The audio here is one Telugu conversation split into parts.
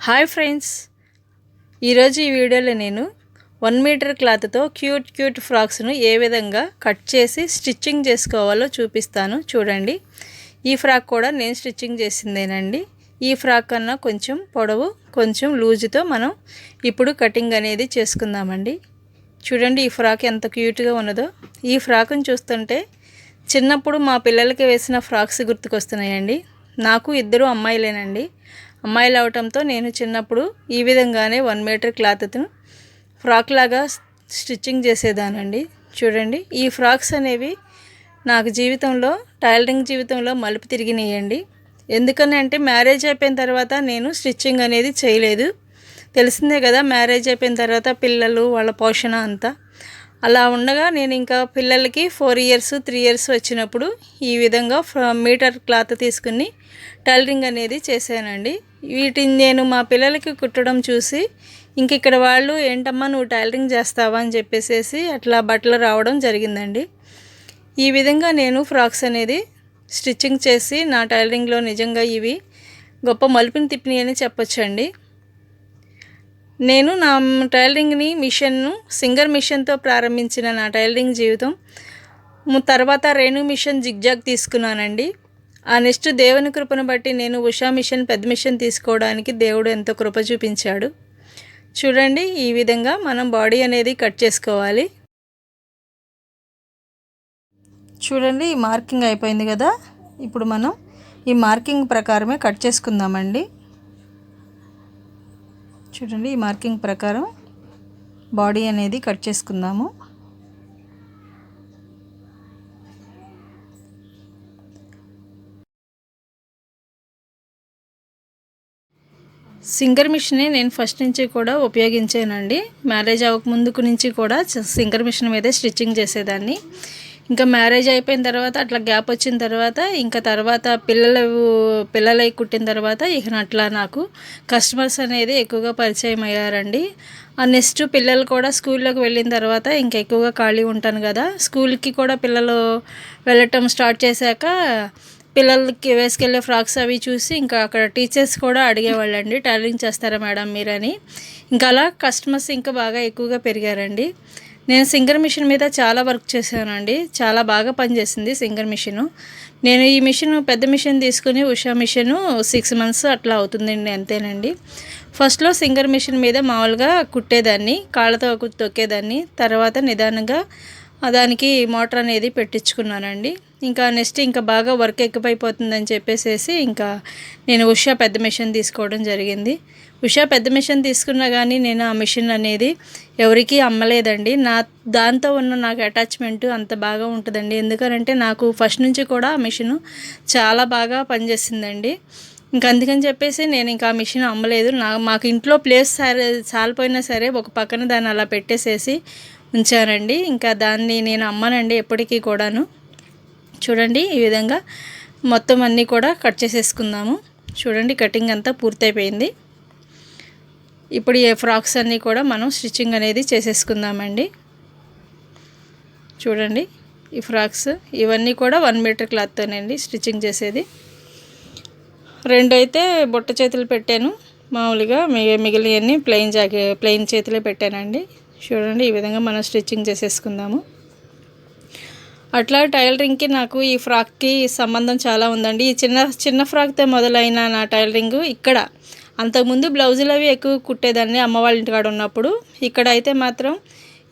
Hi friends. ఈరోజు ఈ వీడియోలో నేను వన్ మీటర్ క్లాత్తో క్యూట్ క్యూట్ ఫ్రాక్స్ను ఏ విధంగా కట్ చేసి స్టిచ్చింగ్ చేసుకోవాలో చూపిస్తాను. చూడండి. ఈ ఫ్రాక్ కూడా నేను స్టిచ్చింగ్ చేసిందేనండి. ఈ ఫ్రాక్ కన్నా కొంచెం పొడవు కొంచెం లూజుతో మనం ఇప్పుడు కటింగ్ అనేది చేసుకుందామండి. చూడండి ఈ ఫ్రాక్ ఎంత క్యూట్గా ఉన్నదో. ఈ ఫ్రాక్ను చూస్తుంటే చిన్నప్పుడు మా పిల్లలకి వేసిన ఫ్రాక్స్ గుర్తుకొస్తున్నాయండి. నాకు ఇద్దరు అమ్మాయిలేనండి. అమ్మాయిలు అవటంతో నేను చిన్నప్పుడు ఈ విధంగానే వన్ మీటర్ క్లాత్ను ఫ్రాక్ లాగా స్టిచ్చింగ్ చేసేదానండి. చూడండి ఈ ఫ్రాక్స్ అనేవి నాకు జీవితంలో టైలరింగ్ జీవితంలో మలుపు తిరిగినాయండి. ఎందుకని అంటే మ్యారేజ్ అయిపోయిన తర్వాత నేను స్టిచ్చింగ్ అనేది చేయలేదు. తెలిసిందే కదా మ్యారేజ్ అయిపోయిన తర్వాత పిల్లలు వాళ్ళ పోషణ అంతా. అలా ఉండగా నేను ఇంకా పిల్లలకి ఫోర్ ఇయర్స్ త్రీ ఇయర్స్ వచ్చినప్పుడు ఈ విధంగా మీటర్ క్లాత్ తీసుకుని టైలరింగ్ అనేది చేశానండి. వీటిని నేను మా పిల్లలకి కుట్టడం చూసి ఇంక ఇక్కడ వాళ్ళు ఏంటమ్మా నువ్వు టైలరింగ్ చేస్తావా? అని చెప్పేసి అట్లా బట్టలు రావడం జరిగిందండి. ఈ విధంగా నేను ఫ్రాక్స్ అనేది స్టిచ్చింగ్ చేసి నా టైలరింగ్లో నిజంగా ఇవి గొప్ప మలుపుని తిప్పినాయి అని చెప్పొచ్చండి. నేను నా టైలరింగ్ని మిషన్ను సింగర్ మిషన్తో ప్రారంభించిన నా టైలరింగ్ జీవితం. తర్వాత రేణు మిషన్ జిగ్జాగ్ తీసుకున్నానండి. ఆ నెక్స్ట్ దేవుని కృపను బట్టి నేను ఉషా మిషన్ పెద్ద మిషన్ తీసుకోవడానికి దేవుడు ఎంతో కృప చూపించాడు. చూడండి ఈ విధంగా మనం బాడీ అనేది కట్ చేసుకోవాలి. చూడండి ఈ మార్కింగ్ అయిపోయింది కదా. ఇప్పుడు మనం ఈ మార్కింగ్ ప్రకారమే కట్ చేసుకుందామండి. చూడండి ఈ మార్కింగ్ ప్రకారం బాడీ అనేది కట్ చేసుకుందాము. సింగర్ మిషనే నేను ఫస్ట్ నుంచి కూడా ఉపయోగించానండి. మ్యారేజ్ అవ్వక ముందుకు నుంచి కూడా సింగర్ మిషన్ మీదే స్టిచ్చింగ్ చేసేదాన్ని. ఇంకా మ్యారేజ్ అయిపోయిన తర్వాత అట్లా గ్యాప్ వచ్చిన తర్వాత ఇంకా తర్వాత పిల్లలు పిల్లలై కుట్టిన తర్వాత ఇక అట్లా నాకు కస్టమర్స్ అనేది ఎక్కువగా పరిచయం అయ్యారండి. ఆ నెక్స్ట్ పిల్లలు కూడా స్కూల్లోకి వెళ్ళిన తర్వాత ఇంకా ఎక్కువగా ఖాళీ ఉంటాను కదా. స్కూల్కి కూడా పిల్లలు వెళ్ళటం స్టార్ట్ చేశాక పిల్లలకి వేసుకెళ్ళే ఫ్రాక్స్ అవి చూసి ఇంకా అక్కడ టీచర్స్ కూడా అడిగేవాళ్ళండి టైలరింగ్ చేస్తారా మేడం మీరని? ఇంకా అలా కస్టమర్స్ ఇంకా బాగా ఎక్కువగా పెరిగారండి. నేను సింగర్ మిషన్ మీద చాలా వర్క్ చేశానండి. చాలా బాగా పనిచేసింది సింగర్ మిషను. నేను ఈ మిషన్ పెద్ద మిషన్ తీసుకుని ఉషా మిషను సిక్స్ మంత్స్ అట్లా అవుతుందండి అంతేనండి. ఫస్ట్లో సింగర్ మిషన్ మీద మామూలుగా కుట్టేదాన్ని కాళ్ళతో తొక్కేదాన్ని తర్వాత నిదానంగా దానికి మోటార్ అనేది పెట్టించుకున్నానండి. ఇంకా నెక్స్ట్ ఇంకా బాగా వర్క్ ఎక్కువైపోతుందని చెప్పేసి ఇంకా నేను ఉషా పెద్ద మిషన్ తీసుకోవడం జరిగింది. ఉషా పెద్ద మిషన్ తీసుకున్నా కానీ నేను ఆ మిషన్ అనేది ఎవరికీ అమ్మలేదండి. నా దాంతో ఉన్న నాకు అటాచ్మెంట్ అంత బాగా ఉంటుందండి. ఎందుకనంటే నాకు ఫస్ట్ నుంచి కూడా ఆ మిషన్ చాలా బాగా పనిచేసిందండి. ఇంకా అందుకని చెప్పేసి నేను ఇంకా ఆ మిషన్ అమ్మలేదు. నా మాకు ఇంట్లో ప్లేస్ సరే చాలిపోయినా సరే ఒక పక్కన దాన్ని అలా పెట్టేసేసి ఉంచానండి. ఇంకా దాన్ని నేను అమ్మనండి ఎప్పటికీ కూడాను. చూడండి ఈ విధంగా మొత్తం అన్నీ కూడా కట్ చేసేసుకుందాము. చూడండి కటింగ్ అంతా పూర్తయిపోయింది. ఇప్పుడు ఈ ఫ్రాక్స్ అన్నీ కూడా మనం స్టిచ్చింగ్ అనేది చేసేసుకుందామండి. చూడండి ఈ ఫ్రాక్స్ ఇవన్నీ కూడా వన్ మీటర్ క్లాత్తోనండి స్టిచ్చింగ్ చేసేది. రెండు అయితే బుట్ట చేతులు పెట్టాను. మామూలుగా మిగిలినవన్నీ ప్లెయిన్ జాకె ప్లెయిన్ చేతులే పెట్టానండి. చూడండి ఈ విధంగా మనం స్టిచ్చింగ్ చేసేసుకుందాము. అట్లా టైలరింగ్కి నాకు ఈ ఫ్రాక్కి సంబంధం చాలా ఉందండి. ఈ చిన్న చిన్న ఫ్రాక్తో మొదలైన నా టైలరింగ్ ఇక్కడ. అంతకుముందు బ్లౌజులు అవి ఎక్కువ కుట్టేదాన్ని అమ్మ వాళ్ళ ఇంటికాడ ఉన్నప్పుడు. ఇక్కడ అయితే మాత్రం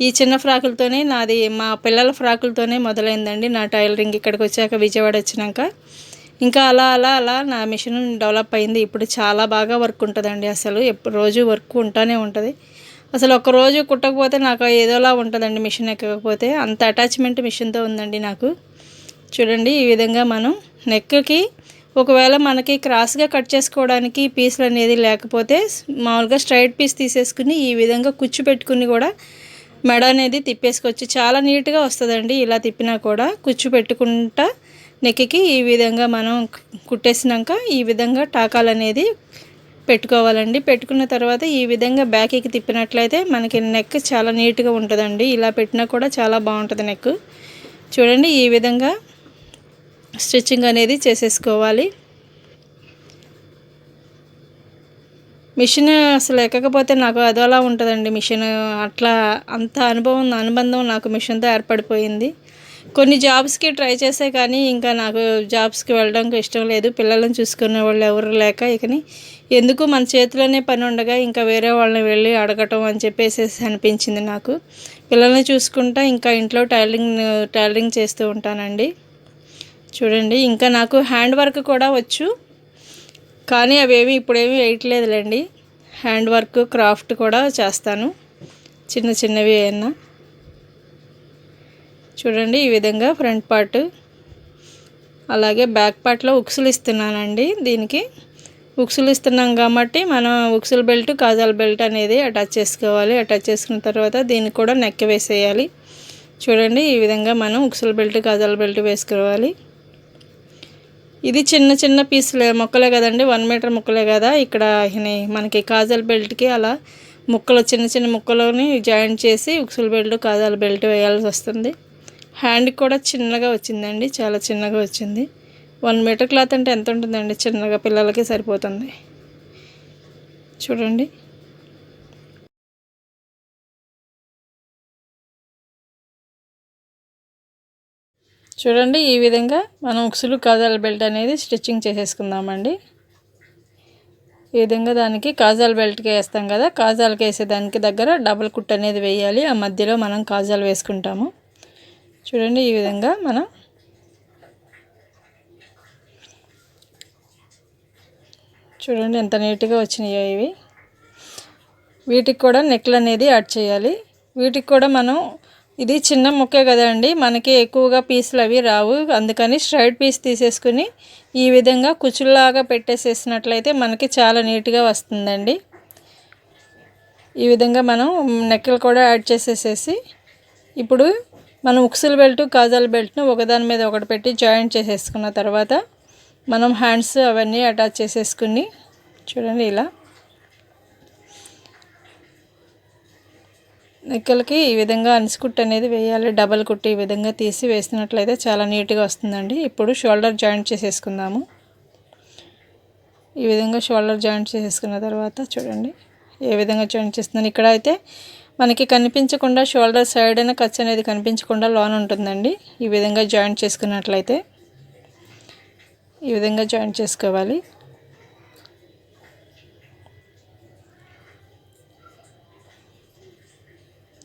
ఈ చిన్న ఫ్రాకులతోనే నాది మా పిల్లల ఫ్రాకులతోనే మొదలైందండి నా టైలరింగ్ ఇక్కడికి వచ్చాక విజయవాడ వచ్చినాక. ఇంకా అలా అలా అలా నా మిషన్ డెవలప్ అయింది. ఇప్పుడు చాలా బాగా వర్క్ ఉంటుందండి అసలు. ఎప్పుడు రోజు వర్క్ ఉంటూనే ఉంటుంది. అసలు ఒక రోజు కుట్టకపోతే నాకు ఏదోలా ఉంటుందండి మిషన్ ఎక్కకపోతే. అంత అటాచ్మెంట్ మిషన్తో ఉందండి నాకు. చూడండి ఈ విధంగా మనం నెక్కి ఒకవేళ మనకి క్రాస్గా కట్ చేసుకోవడానికి పీసులు అనేది లేకపోతే మామూలుగా స్ట్రైట్ పీస్ తీసేసుకుని ఈ విధంగా కుచ్చు పెట్టుకుని కూడా మెడ అనేది తిప్పేసుకోవచ్చు. చాలా నీట్గా వస్తుందండి ఇలా తిప్పినా కూడా. కుచ్చు పెట్టుకుంటా నెక్కి ఈ విధంగా మనం కుట్టేసినాక ఈ విధంగా టాకాలు అనేది పెట్టుకోవాలండి. పెట్టుకున్న తర్వాత ఈ విధంగా బ్యాక్కి తిప్పినట్లయితే మనకి నెక్ చాలా నీట్గా ఉంటుందండి. ఇలా పెట్టినా కూడా చాలా బాగుంటుంది నెక్ చూడండి ఈ విధంగా స్టిచ్చింగ్ అనేది చేసేసుకోవాలి. మిషన్ అసలు ఎక్కకపోతే నాకు అదోలా ఉంటుందండి. మిషన్ అట్లా అంత అనుభవం అనుబంధం నాకు మిషన్తో ఏర్పడిపోయింది. కొన్ని జాబ్స్కి ట్రై చేసే కానీ ఇంకా నాకు జాబ్స్కి వెళ్ళడానికి ఇష్టం లేదు. పిల్లలను చూసుకునే వాళ్ళు ఎవరు లేక ఇకని ఎందుకు మన చేతిలోనే పని ఉండగా ఇంకా వేరే వాళ్ళని వెళ్ళి అడగటం అని చెప్పేసి అనిపించింది నాకు. పిల్లల్ని చూసుకుంటా ఇంకా ఇంట్లో టైలరింగ్ టైలరింగ్ చేస్తూ ఉంటానండి. చూడండి ఇంకా నాకు హ్యాండ్ వర్క్ కూడా వచ్చు. కానీ అవేమి ఇప్పుడేమి వేయట్లేదులేండి. హ్యాండ్ వర్క్ క్రాఫ్ట్ కూడా చేస్తాను. చిన్న చిన్నవి ఏమన్నా. చూడండి ఈ విధంగా ఫ్రంట్ పార్ట్. అలాగే బ్యాక్ పార్ట్లో ఉక్సులు ఇస్తున్నానండి దీనికి. ఉక్సులు ఇస్తున్నాం కాబట్టి మనం ఉక్సుల బెల్ట్ కాజాల బెల్ట్ అనేది అటాచ్ చేసుకోవాలి. అటాచ్ చేసుకున్న తర్వాత దీనికి కూడా నెక్క వేసేయాలి. చూడండి ఈ విధంగా మనం ఉక్సుల బెల్ట్ కాజాల బెల్ట్ వేసుకోవాలి. ఇది చిన్న చిన్న పీసులే మొక్కలే కదండి. వన్ మీటర్ ముక్కలే కదా. ఇక్కడ మనకి కాజల్ బెల్ట్కి అలా ముక్కలు చిన్న చిన్న ముక్కలని జాయింట్ చేసి ఉక్సుల బెల్ట్ కాజాల బెల్ట్ వేయాల్సి వస్తుంది. హ్యాండ్ కూడా చిన్నగా వచ్చిందండి చాలా చిన్నగా వచ్చింది. వన్ మీటర్ క్లాత్ అంటే ఎంత ఉంటుందండి? చిన్నగా పిల్లలకి సరిపోతుంది. చూడండి. చూడండి ఈ విధంగా మనం ఉక్సులు కాజాల బెల్ట్ అనేది స్టిచ్చింగ్ చేసేసుకుందామండి. ఈ విధంగా దానికి కాజాల బెల్ట్కి వేస్తాం కదా కాజాలకి వేసే దానికి దగ్గర డబుల్ కుట్ అనేది వేయాలి. ఆ మధ్యలో మనం కాజాలు వేసుకుంటాము. చూడండి ఈ విధంగా మనం చూడండి ఎంత నీట్గా వచ్చినాయో ఇవి. వీటికి కూడా నెక్లు అనేది యాడ్ చేయాలి. వీటికి కూడా మనం ఇది చిన్న ముక్కే కదండి మనకి ఎక్కువగా పీసులు అవి రావు. అందుకని స్ట్రైట్ పీస్ తీసేసుకుని ఈ విధంగా కుచుల్లాగా పెట్టేసేసినట్లయితే మనకి చాలా నీట్గా వస్తుందండి. ఈ విధంగా మనం నెక్కలు కూడా యాడ్ చేసేసేసి ఇప్పుడు మనం ఉక్సుల బెల్ట్ కాజాల బెల్ట్ను ఒకదాని మీద ఒకటి పెట్టి జాయింట్ చేసేసుకున్న తర్వాత మనం హ్యాండ్స్ అవన్నీ అటాచ్ చేసేసుకుని చూడండి ఇలా. నెక్కలకి ఈ విధంగా అనిసికుట్టు అనేది వేయాలి. డబల్ కుట్టు ఈ విధంగా తీసి వేసినట్లయితే చాలా నీట్గా వస్తుందండి. ఇప్పుడు షోల్డర్ జాయింట్ చేసేసుకుందాము. ఈ విధంగా షోల్డర్ జాయింట్ చేసేసుకున్న తర్వాత చూడండి ఏ విధంగా జాయింట్ చేస్తున్నాను ఇక్కడ అయితే మనకి కనిపించకుండా షోల్డర్ సైడ్ అయినా ఖర్చు అనేది కనిపించకుండా లోన్ ఉంటుందండి. ఈ విధంగా జాయింట్ చేసుకున్నట్లయితే ఈ విధంగా జాయింట్ చేసుకోవాలి.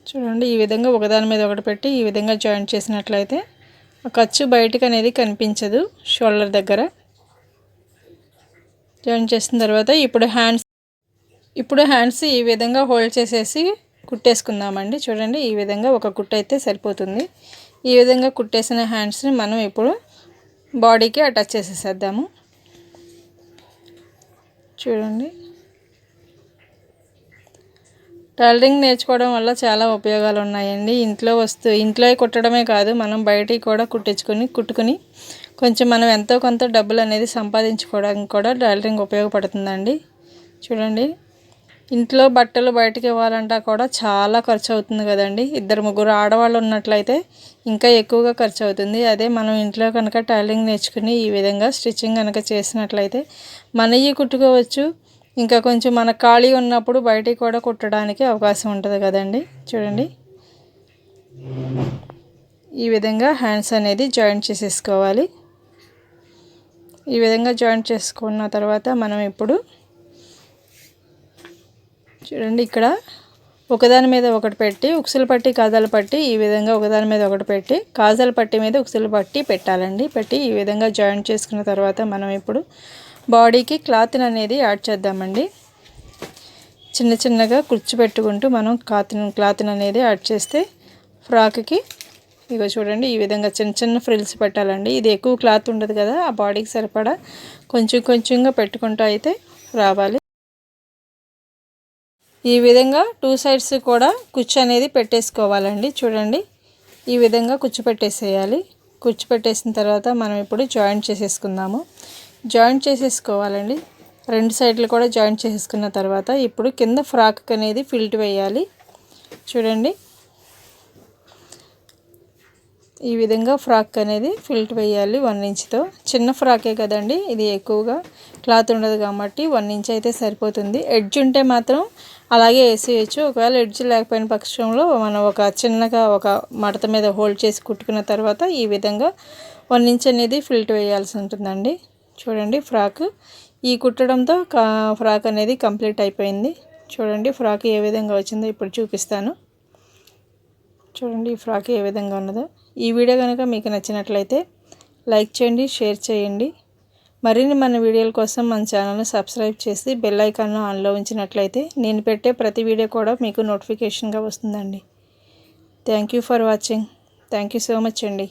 చూడండి ఈ విధంగా ఒకదాని మీద ఒకటి పెట్టి ఈ విధంగా జాయింట్ చేసినట్లయితే ఆ ఖర్చు బయటకు అనేది కనిపించదు షోల్డర్ దగ్గర. జాయింట్ చేసిన తర్వాత ఇప్పుడు హ్యాండ్స్ ఇప్పుడు హ్యాండ్స్ ఈ విధంగా హోల్డ్ చేసేసి కుట్టేసుకుందామండి. చూడండి ఈ విధంగా ఒక కుట్ట అయితే సరిపోతుంది. ఈ విధంగా కుట్టేసిన హ్యాండ్స్ని మనం ఇప్పుడు బాడీకి అటాచ్ చేసేసేద్దాము. చూడండి. టైలరింగ్ నేర్చుకోవడం వల్ల చాలా ఉపయోగాలు ఉన్నాయండి. ఇంట్లో వస్తూ ఇంట్లో కుట్టడమే కాదు మనం బయటికి కూడా కుట్టించుకొని కుట్టుకుని కొంచెం మనం ఎంతో కొంత డబ్బులు అనేది సంపాదించుకోవడానికి కూడా టైలరింగ్ ఉపయోగపడుతుందండి. చూడండి. ఇంట్లో బట్టలు బయటకు ఇవ్వాలంటే కూడా చాలా ఖర్చు అవుతుంది కదండి. ఇద్దరు ముగ్గురు ఆడవాళ్ళు ఉన్నట్లయితే ఇంకా ఎక్కువగా ఖర్చు అవుతుంది అదే మనం ఇంట్లో కనుక టైలరింగ్ నేర్చుకుని ఈ విధంగా స్టిచ్చింగ్ కనుక చేసినట్లయితే మనవి కుట్టుకోవచ్చు. ఇంకా కొంచెం మన ఖాళీ ఉన్నప్పుడు బయటికి కూడా కుట్టడానికి అవకాశం ఉంటుంది కదండి. చూడండి. ఈ విధంగా హ్యాండ్స్ అనేది జాయింట్ చేసేసుకోవాలి. ఈ విధంగా జాయింట్ చేసుకున్న తర్వాత మనం ఇప్పుడు చూడండి ఇక్కడ. ఒకదాని మీద ఒకటి పెట్టి ఉక్సుల పట్టి కాజాలు పట్టి ఈ విధంగా ఒకదాని మీద ఒకటి పెట్టి కాజాల పట్టి మీద ఉక్సుల పట్టి పెట్టాలండి. పెట్టి ఈ విధంగా జాయింట్ చేసుకున్న తర్వాత మనం ఇప్పుడు బాడీకి క్లాత్ని అనేది యాడ్ చేద్దామండి. చిన్న చిన్నగా కూర్చోబెట్టుకుంటూ మనం క్లాత్ని క్లాత్ని అనేది యాడ్ చేస్తే ఫ్రాక్కి ఇగో చూడండి ఈ విధంగా చిన్న చిన్న ఫ్రిల్స్ పెట్టాలండి. ఇది ఎక్కువ క్లాత్ ఉండదు కదా ఆ బాడీకి సరిపడా కొంచెం కొంచెంగా పెట్టుకుంటూ అయితే రావాలి. ఈ విధంగా టూ సైడ్స్ కూడా కుచ్చు అనేది పెట్టేసుకోవాలండి. చూడండి. ఈ విధంగా కుచ్చు పెట్టేసేయాలి. కుచ్చు పెట్టేసిన తర్వాత మనం ఇప్పుడు జాయింట్ చేసేసుకుందాము. జాయింట్ చేసేసుకోవాలండి. రెండు సైడ్లు కూడా జాయింట్ చేసేసుకున్న తర్వాత ఇప్పుడు కింద ఫ్రాక్ అనేది ఫిల్ట్ వేయాలి. చూడండి. ఈ విధంగా ఫ్రాక్ అనేది ఫిల్ట్ వేయాలి వన్ ఇంచ్తో. చిన్న ఫ్రాకే కదండి. ఇది ఎక్కువగా క్లాత్ ఉండదు కాబట్టి వన్ ఇంచ్ అయితే సరిపోతుంది. ఎడ్జ్ ఉంటే మాత్రం అలాగే వేసేయచ్చు. ఒకవేళ ఎడ్జ్ లేకపోయిన పక్షంలో మనం ఒక చిన్నగా ఒక మడత మీద హోల్డ్ చేసి కుట్టుకున్న తర్వాత ఈ విధంగా వన్ ఇంచ్ అనేది ఫిల్ట్ వేయాల్సి ఉంటుందండి. చూడండి ఫ్రాక్. ఈ కుట్టడంతో ఫ్రాక్ అనేది కంప్లీట్ అయిపోయింది. చూడండి ఫ్రాక్ ఏ విధంగా వచ్చిందో ఇప్పుడు చూపిస్తాను. చూడండి ఈ ఫ్రాక్ ఏ విధంగా ఉన్నదో. ఈ వీడియో కనుక మీకు నచ్చినట్లయితే లైక్ చేయండి షేర్ చేయండి. మరిన్ని మన వీడియోల కోసం మన ఛానల్ని సబ్స్క్రైబ్ చేసి బెల్ ఐకాన్ను ఆన్లో ఉంచినట్లయితే నేను పెట్టే ప్రతి వీడియో కూడా మీకు నోటిఫికేషన్గా వస్తుందండి. Thank you for watching thank you so much అండి.